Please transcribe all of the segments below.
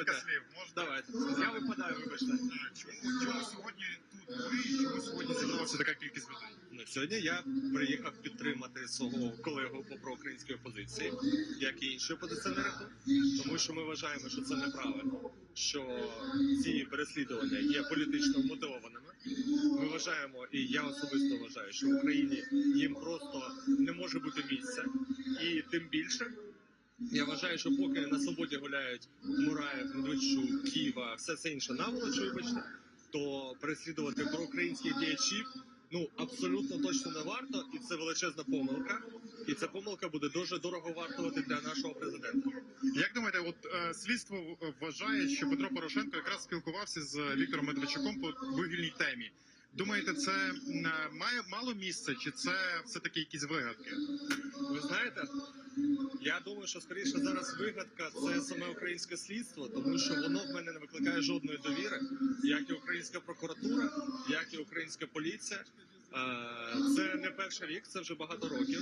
Декілька слів. Можна? Давайте. Я випадаю, вибачте. Чому, чому сьогодні тут ви і чому сьогодні зібралася така кількість людей? Ну, Сьогодні я приїхав підтримати свого колегу по проукраїнській опозиції, як і інші опозиціонери, тому що ми вважаємо, що це неправильно, що ці переслідування є політично мотивованими. Ми вважаємо, і я особисто вважаю, що в Україні їм просто не може бути місця, і тим більше. Я вважаю, що поки на свободі гуляють Мураєв, Медведчук, Києва, все це інше наволоч, вибачте, то переслідувати проукраїнських діячів ну абсолютно точно не варто, і це величезна помилка. І ця помилка буде дуже дорого вартувати для нашого президента. Як думаєте, от е, слідство вважає, що Петро Порошенко якраз спілкувався з Віктором Медведчуком по вугільній темі? Думаєте, це е, має мало місця, чи це все таки якісь вигадки? Ви знаєте, я думаю, що скоріше зараз вигадка це саме українське слідство, тому що воно в мене не викликає жодної довіри, як і українська прокуратура, як і українська поліція. Е, Це не перший рік, це вже багато років.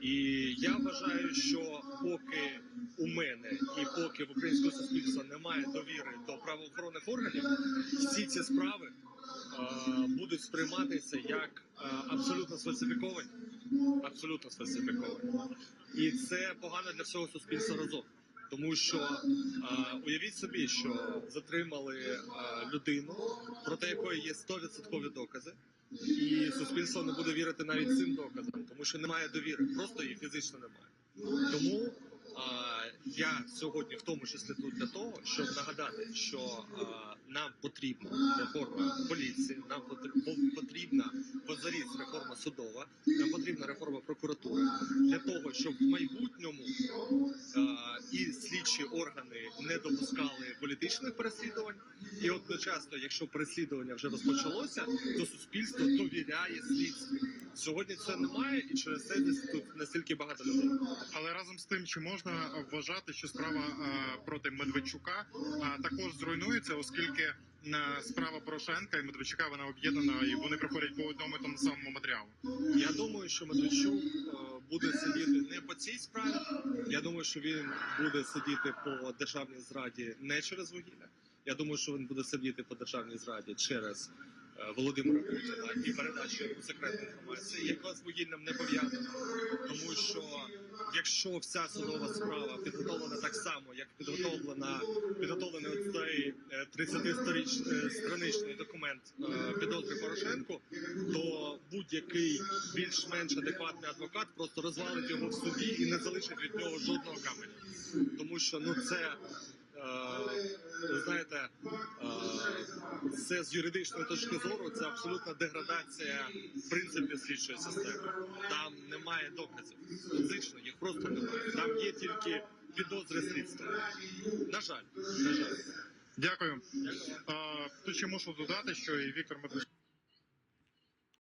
І я вважаю, що поки у мене і поки в українського суспільства немає довіри до правоохоронних органів, всі ці справи будуть сприйматися як е, абсолютно сфальсифіковані. Абсолютно сфальсифіковані. І це погано для всього суспільства разом. Тому що е, уявіть собі, що затримали е, людину, проти якої є 100% докази, і суспільство не буде вірити навіть цим доказам, тому що немає довіри, просто її фізично немає. Тому е, я сьогодні, в тому числі тут для того, щоб нагадати, що е, нам потрібна реформа поліції, нам потр- потрібна позаріз реформа судова, нам потрібна реформа прокуратури для того, щоб в майбутньому а, і слідчі органи не допускали політичних переслідувань. І одночасно, якщо переслідування вже розпочалося, то суспільство довіряє слідству. Сьогодні це немає, і через це десь тут настільки багато людей. Але разом з тим, чи можна вважати, що справа е, проти Медведчука е, також зруйнується, оскільки е, справа Порошенка і Медведчука вона об'єднана і вони проходять по одному і тому самому матеріалу. Я думаю, що Медведчук буде сидіти не по цій справі. Я думаю, що він буде сидіти по державній зраді не через вугілля. Я думаю, що він буде сидіти по державній зраді через е, Володимира Путіна і передачу секретної інформації, яка з вугіллям не пов'язана. Тому що якщо вся судова справа підготовлена так само, як підготовлена підготовлений цей 30-страничний документ е, підозри Порошенку, то будь-який більш-менш адекватний адвокат просто розвалить його в суді і не залишить від нього жодного каменя. Тому що ну це. Е, Ви знаєте, е, це з юридичної точки зору це абсолютна деградація в принципі слідчої системи. Там немає доказів. Фізично їх просто немає. Там є тільки підозри слідства. На жаль, на жаль. Дякую. Е, Тут ще мушу додати, що і Віктор Медведчук